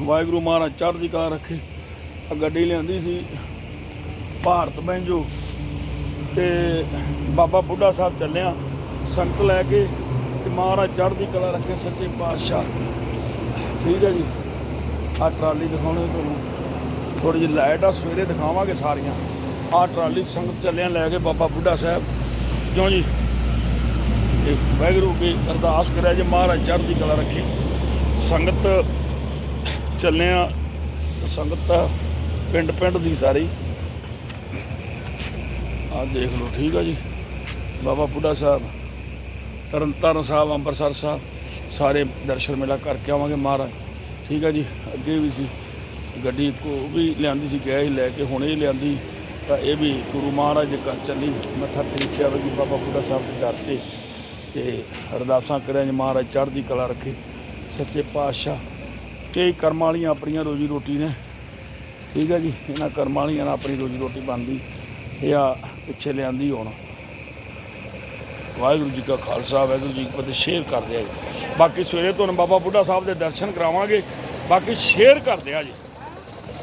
ਵਾਹਿਗੁਰੂ ਮਹਾਰਾਜ ਚੜ੍ਹਦੀ ਕਲਾ ਰੱਖੇ। ਆ ਗੱਡੀ ਲਿਆਂਦੀ ਸੀ ਭਾਰਤ ਬੈਂਜੋ। ਤੇ ਬਾਬਾ ਬੁੱਢਾ ਸਾਹਿਬ ਚੱਲਿਆ ਸੰਗਤ ਲੈ ਕੇ ਤੇ ਮਹਾਰਾਜ ਚੜ੍ਹਦੀ ਕਲਾ ਰੱਖੇ ਸੱਚੇ ਪਾਤਸ਼ਾਹ। ਠੀਕ ਹੈ ਜੀ। ਆ ਟਰਾਲੀ ਦਿਖਾਉਣੇ ਤੁਹਾਨੂੰ। ਥੋੜੀ ਜਿਹੀ ਲਾਈਟ ਆ, ਸਵੇਰੇ ਦਿਖਾਵਾਂਗੇ ਸਾਰੀਆਂ। ਆ ਟਰਾਲੀ ਸੰਗਤ ਚੱਲਿਆ ਲੈ ਕੇ ਬਾਬਾ ਬੁੱਢਾ ਸਾਹਿਬ। ਕਿਉਂ ਜੀ? ਵਾਹਿਗੁਰੂ ਕੀ ਅਰਦਾਸ ਕਰਿਆ ਜੇ ਮਹਾਰਾਜ ਚੜ੍ਹਦੀ ਕਲਾ ਰੱਖੇ। ਸੰਗਤ ਚੱਲੇ ਆ। ਸੰਗਤ ਪਿੰਡ ਪਿੰਡ ਦੀ ਸਾਰੀ। ਆ ਦੇਖ ਲਓ, ਠੀਕ ਆ ਜੀ। ਬਾਬਾ ਬੁੱਢਾ ਸਾਹਿਬ, ਤਰਨ ਤਾਰਨ ਸਾਹਿਬ, ਅੰਮ੍ਰਿਤਸਰ ਸਾਹਿਬ, ਸਾਰੇ ਦਰਸ਼ਨ ਮੇਲਾ ਕਰਕੇ ਆਵਾਂਗੇ ਮਹਾਰਾਜ। ਠੀਕ ਆ ਜੀ, ਅੱਗੇ ਵੀ ਸੀ। ਗੱਡੀ ਕੋ ਵੀ ਲਿਆਂਦੀ ਸੀ ਗਏ ਹੀ ਲੈ ਕੇ ਹੁਣੇ ਹੀ ਲਿਆਂਦੀ। ਤਾਂ ਇਹ ਵੀ ਗੁਰੂ ਮਹਾਰਾਜ ਦੇ ਘਰ ਚੱਲੀ। ਮੱਥਾ ਟੇਕਿਆ ਕੇ ਬਾਬਾ ਬੁੱਢਾ ਸਾਹਿਬ ਦੇ ਦਰ ਤੇ। ਤੇ ਅਰਦਾਸਾਂ ਕਰਿਆ ਜੀ ਮਹਾਰਾਜ, ਚੜ੍ਹਦੀ ਕਲਾ ਰੱਖੇ। ਸੱਚੇ ਪਾਤਸ਼ਾਹ। ਕਈ ਕਰਮਾਂ ਵਾਲੀਆਂ ਆਪਣੀਆਂ ਰੋਜੀ ਰੋਟੀ ਨੇ। ਠੀਕ ਹੈ ਜੀ, ਇਹਨਾਂ ਕਰਮਾਂ ਵਾਲੀਆਂ ਨਾਲ ਆਪਣੀ ਰੋਜੀ ਰੋਟੀ ਬਣਦੀ, ਇਹ ਆ ਪਿੱਛੇ ਲਿਆਂਦੀ ਹੋਣ। ਵਾਹਿਗੁਰੂ ਜੀ ਕਾ ਖਾਲਸਾ, ਵਾਹਿਗੁਰੂ ਜੀ ਕੀ ਫਤਿਹ, ਸ਼ੇਅਰ ਕਰ ਦਿਆ ਜੀ। ਬਾਕੀ ਸਵੇਰੇ ਤੁਹਾਨੂੰ ਬਾਬਾ ਬੁੱਢਾ ਸਾਹਿਬ ਦੇ ਦਰਸ਼ਨ ਕਰਾਵਾਂਗੇ, ਬਾਕੀ ਸ਼ੇਅਰ ਕਰ ਦਿਆ ਜੀ।